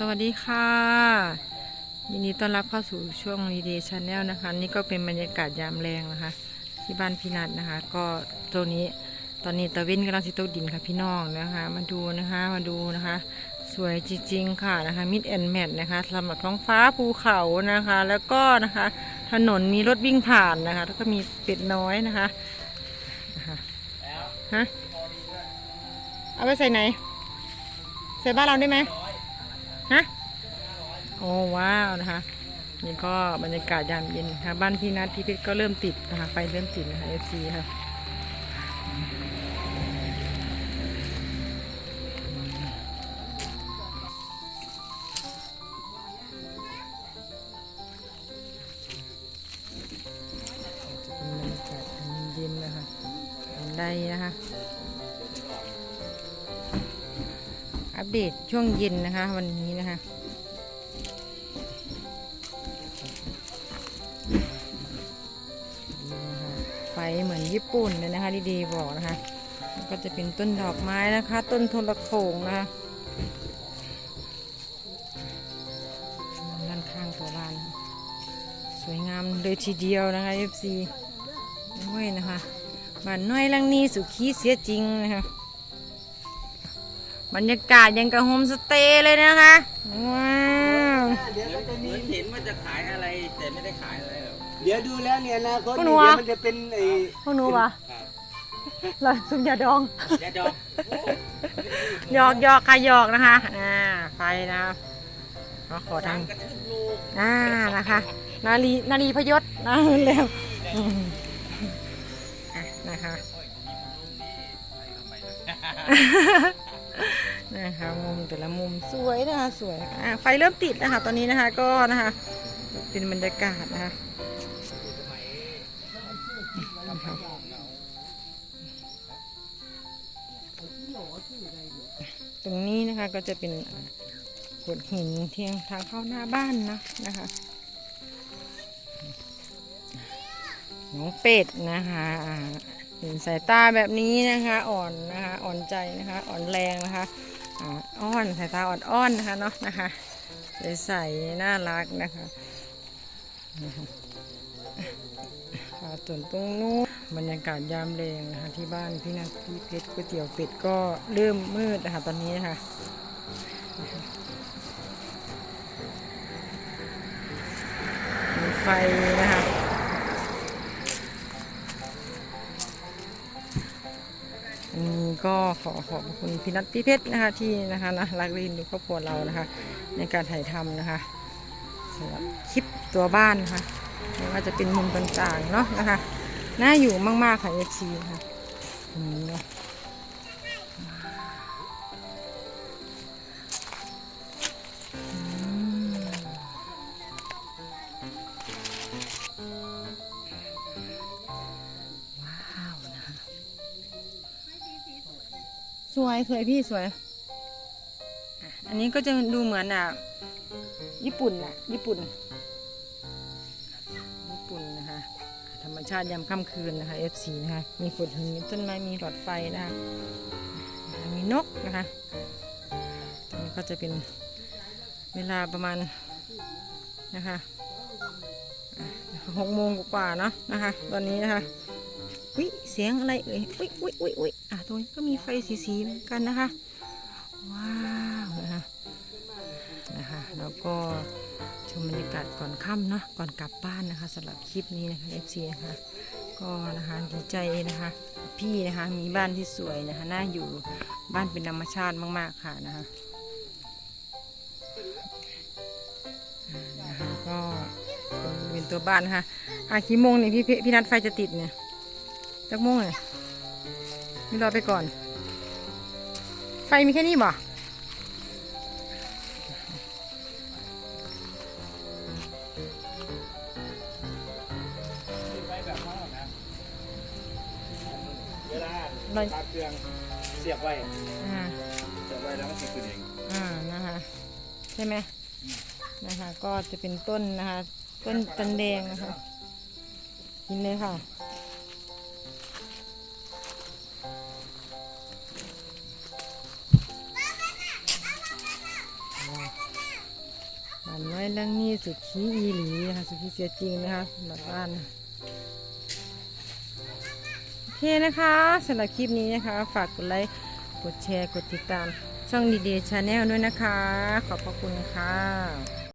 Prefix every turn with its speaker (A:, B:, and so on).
A: สวัสดีค่ะ ยินดีต้อนรับเข้าสู่ช่วงรีเดย์ชาแนลนะคะ นี่ก็เป็นบรรยากาศยามแรงนะคะ ที่บ้านพี่นัทนะคะ ก็ตรงนี้ตอนนี้ตะเว้นกำลังสิตดินค่ะพี่น้องนะคะ มาดูนะคะมาดูนะคะ สวยจริงๆค่ะนะคะมิดแอนแมทนะคะสำหรับท้องฟ้าภูเขานะคะ แล้วก็นะคะ ถนนมีรถวิ่งผ่านนะคะ แล้วก็มีเป็ดน้อยนะคะนะคะฮะเอาไปใส่ไหน ใส่บ้านเราได้ไหม ฮะโอ้ว้าวนะคะนี่ก็บรรยากาศยามเย็นนะคะบ้านพี่นัทพี่พชรก็เริ่มติดนะคะไฟเริ่มติดนะคะเอฟซีค่ะจะเป็นบรรยากาศเย็นนะคะไดนะคะ อัปเดตช่วงเย็นนะคะ วันนี้นะคะ ไฟเหมือนญี่ปุ่นเลยนะคะ ดีๆบอกนะคะ ก็จะเป็นต้นดอกไม้นะคะ ต้นโทรโขงนะคะด้านข้างตัวบ้าน สวยงามเลยทีเดียวนะคะ FC โอ้ยนะคะบ้านน้อยลังนี้สุขีเสียจริงนะคะ บรรยากาศยังกับโฮมสเตย์เลยนะคะว้าว
B: เดี๋ยวก็จะมี
C: เหมือนเห็นว่าจะขายอะไรแต่ไม่ได้ขายอะไรหรอก
B: เดี๋ยวดูแล้วเนี่ยนะคน
A: พวกห
B: เดี๋
A: นู
B: ยว
A: อะ
B: มันจะเป็นไอ้
A: พวกหนูวะ
C: ครับ
A: เราสุมยาดอง
C: ยาดอกโอ้
A: หยอกหยอกค่ะหยอกนะคะอ่าไฟนะคะก็ขอทาง
C: กระทืบลูก
A: อ่านะคะนาลีนาลีพยศนะเร็วอืมอะนะคะ นะคะมุมแต่ละมุมสวยนะคะสวยอะไฟเริ่มติดนะคะตอนนี้นะคะก็นะคะเป็นบรรยากาศนะคะตรงนี้นะคะก็จะเป็นโขดหินเทียงทางเข้าหน้าบ้านนะนะคะน้องเป็ดนะคะเห็นสายตาแบบนี้นะคะ อ่อนนะคะ อ่อนใจนะคะ อ่อนแรงนะคะ อ่าอ้อนสายตาอ่อนอ้อนนะคะเนาะนะคะใสๆน่ารักนะคะนะคะค่ะส่วนตรงนู้นบรรยากาศยามแรงนะคะที่บ้านพี่นัทพี่เพชรก๋วยเตี๋ยวเป็ดก็เริ่มมืดนะคะตอนนี้นะคะนะคะมีไฟนะคะ ก็ขอขอบคุณพี่นัทพี่เพชรนะคะที่นะคะนะรักลินดูครอบครัวเรานะคะ ในการถ่ายทำนะคะสำหรับคลิปตัวบ้านนะคะไม่ว่าจะเป็นมุมต่างๆเนาะนะคะน่าอยู่มากๆค่ะ FC นะคะตรงนี้เนาะ วยสวยพี่สวย อันนี้ก็จะดูเหมือนอะ ญี่ปุ่นอะ ญี่ปุ่น ญี่ปุ่นนะคะ ธรรมชาติยามค่ำคืนนะคะ F4 นะคะ มีฝนหินมีต้นไม้ มีหลอดไฟนะคะมีนกนะคะตรงนี้ก็จะเป็นเวลาประมาณนะคะหกโมงกว่าเนาะนะคะ ตอนนี้นะคะวิเสียงอะไรเอ่ยอุ้ยอุ้ยอุ้ยอุ้ย ตรงนี้ก็มีไฟสีๆเหมือนกันนะคะ ว้าวนะคะนะคะแล้วก็ชมบรรยากาศก่อนค่ำเนาะก่อนกลับบ้านนะคะสำหรับคลิปนี้นะคะ FC นะคะก็นะคะดีใจนะคะ พี่นะคะมีบ้านที่สวยนะคะน่าอยู่บ้านเป็นธรรมชาติมากๆค่ะนะคะนะคะก็เป็นตัวบ้านนะคะอะกี่โมงเนี่ยพี่พี่นัดไฟจะติดเนี่ยจักโมงเนี่ย นี่รอไปก่อน ไฟมีแค่นี้บ่
B: เวลา
A: เรา
B: ตาเครื่องเสียบไว้
A: อ่า
B: เสียบไว้แล้วมันจะขึ้นเอง
A: อ่านะคะใช่ไหมนะคะ ก็จะเป็นต้นนะคะ ต้นจันแดงนะคะกินเลยค่ะานน้อยลังนี่สุขีอีหลีค่ะสุขีเสียจริงนะคะสำหรับบ้านโอเคนะคะสำหรับคลิปนี้นะคะ ฝากกดไลค์กดแชร์กดติดตามช่องดีเดชาแนลด้วยนะคะ ขอบพระคุณค่ะ